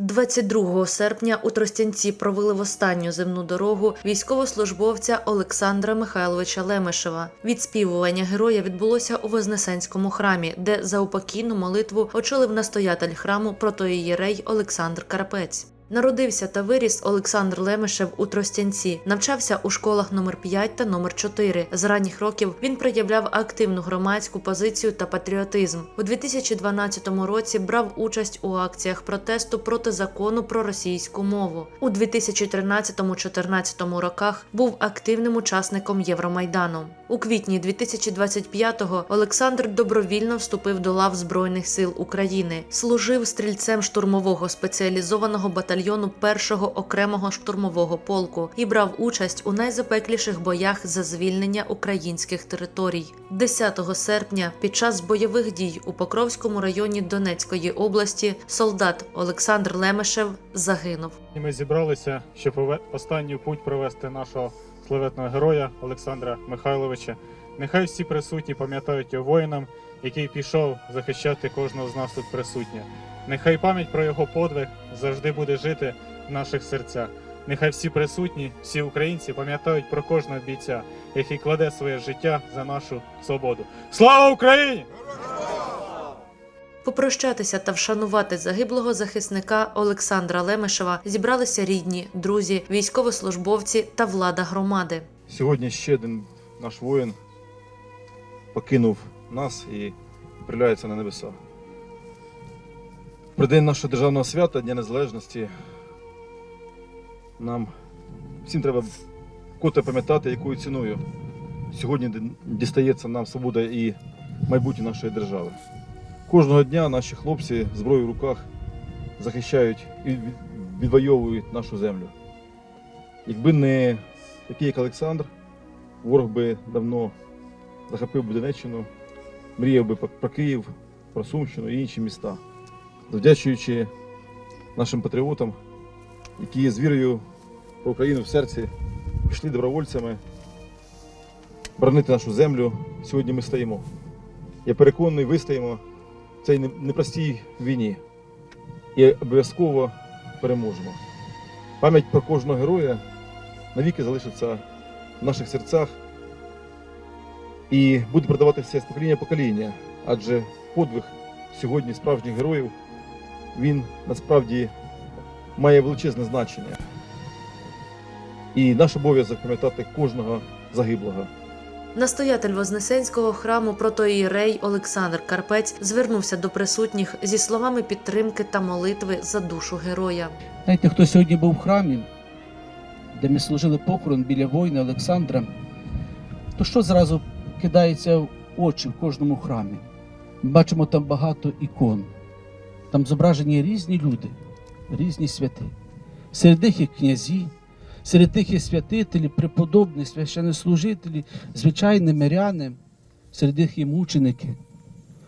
22 серпня у Тростянці провели в останню земну дорогу військовослужбовця Олександра Михайловича Лемешева. Відспівування героя відбулося у Вознесенському храмі, де за упокійну молитву очолив настоятель храму протоієрей Олександр Карпець. Народився та виріс Олександр Лемешев у Тростянці, навчався у школах номер 5 та номер 4. З ранніх років він проявляв активну громадську позицію та патріотизм. У 2012 році брав участь у акціях протесту проти закону про російську мову. У 2013-14 роках був активним учасником Євромайдану. У квітні 2025-го Олександр добровільно вступив до лав Збройних сил України, служив стрільцем штурмового спеціалізованого батальйону першого окремого штурмового полку і брав участь у найзапекліших боях за звільнення українських територій. 10 серпня, під час бойових дій у Покровському районі Донецької області, солдат Олександр Лемешев загинув. Ми зібралися, щоб останню путь провести нашого славетного героя Олександра Михайловича. Нехай всі присутні пам'ятають його воїнам, який пішов захищати кожного з нас тут присутнього. Нехай пам'ять про його подвиг завжди буде жити в наших серцях. Нехай всі присутні, всі українці пам'ятають про кожного бійця, який кладе своє життя за нашу свободу. Слава Україні! Попрощатися та вшанувати загиблого захисника Олександра Лемешева зібралися рідні, друзі, військовослужбовці та влада громади. Сьогодні ще один наш воїн покинув нас і приляється на небеса. При день нашого державного свята, Дня Незалежності, нам всім треба вкотре пам'ятати, якою ціною сьогодні дістається нам свобода і майбутнє нашої держави. Кожного дня наші хлопці зброю в руках захищають і від- відвоюють нашу землю. Якби не такий, як Олександр, ворог би давно захопив би Донеччину, мріяв би про Київ, про Сумщину і інші міста, завдячуючи нашим патріотам, які з вірою про Україну в серці пішли добровольцями боронити нашу землю. Сьогодні ми стоїмо. Я переконаний, вистоїмо в цій непростій війні і обов'язково переможемо. Пам'ять про кожного героя навіки залишиться в наших серцях і буде передаватися з покоління покоління, адже подвиг сьогодні справжніх героїв він насправді має величезне значення. І наш обов'язок пам'ятати кожного загиблого. Настоятель Вознесенського храму протоієрей Олександр Карпець звернувся до присутніх зі словами підтримки та молитви за душу героя. Знаєте, хто сьогодні був в храмі, де ми служили похорон біля воїна Олександра, то що зразу кидається в очі в кожному храмі? Ми бачимо там багато ікон. Там зображені різні люди, різні святи. Серед них є князі, серед них є святителі, преподобні, священнослужителі, звичайні миряни, серед них є мученики.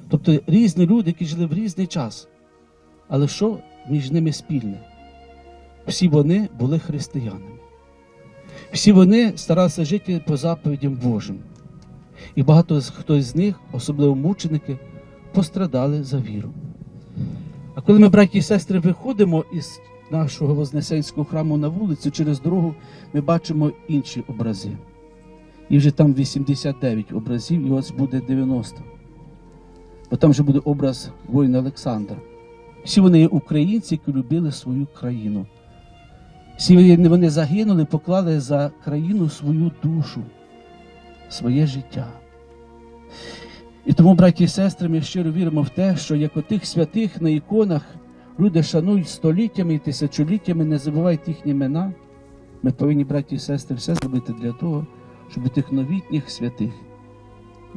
Тобто різні люди, які жили в різний час. Але що між ними спільне? Всі вони були християнами. Всі вони старалися жити по заповідям Божим. І багато хто з них, особливо мученики, пострадали за віру. А коли ми, браті і сестри, виходимо із нашого Вознесенського храму на вулицю через дорогу, ми бачимо інші образи. І вже там 89 образів, і ось буде 90. Бо там вже буде образ воїна Олександра. Всі вони є українці, які любили свою країну. Всі вони- загинули, поклали за країну свою душу, своє життя. І тому, браті і сестри, ми щиро віримо в те, що як отих святих на іконах люди шанують століттями і тисячоліттями, не забувають їхні імена. Ми повинні, браті і сестри, все зробити для того, щоб тих новітніх святих,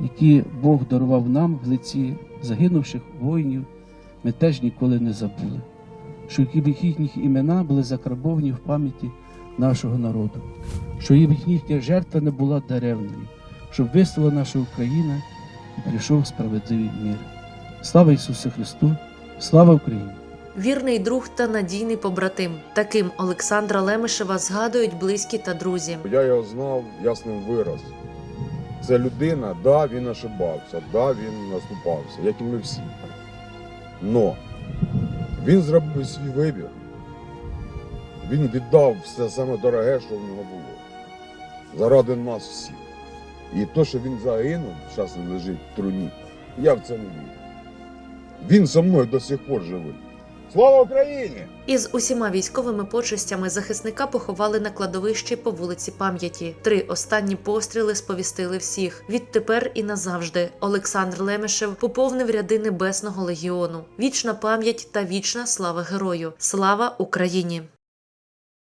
які Бог дарував нам в лиці загинувших воїнів, ми теж ніколи не забули що їхні імена були закарбовані в пам'яті нашого народу, що їхня жертва не була даремною, щоб вистояла наша Україна прийшов справедливий мир. Слава Ісусу Христу! Слава Україні! Вірний друг та надійний побратим. Таким Олександра Лемешева згадують близькі та друзі. Я його знав, я з ним вирос. Це людина, да, він ошибався, да, він наступався, як і ми всі. Но він зробив свій вибір, Він віддав все саме дороге, що в нього було. Заради нас всіх. І то, що він загинув, зараз лежить в труні, я в це не вірю. Він со мною до сих пор живий. Слава Україні! Із усіма військовими почестями захисника поховали на кладовищі по вулиці Пам'яті. Три останні постріли сповістили всіх. Відтепер і назавжди Олександр Лемешев поповнив ряди Небесного легіону. Вічна пам'ять та вічна слава герою. Слава Україні!